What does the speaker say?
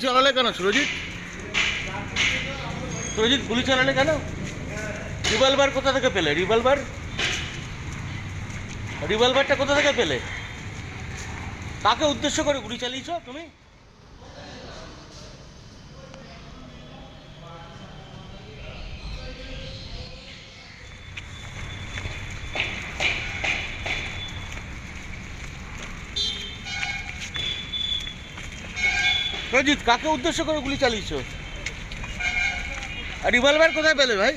সুরজিৎ? সুরজিৎ, গুলি চালালে কেন? রিভলভার কোথা থেকে পেলে? রিভলভার? রিভলভারটা কোথা থেকে পেলে? কাকে উদ্দেশ্য করে গুলি চালিয়েছ তুমি? সুরজিৎ কাকে উদ্দেশ্য করে গুলি চালিয়েছ? আর রিভলভার কোথায় পেলে ভাই?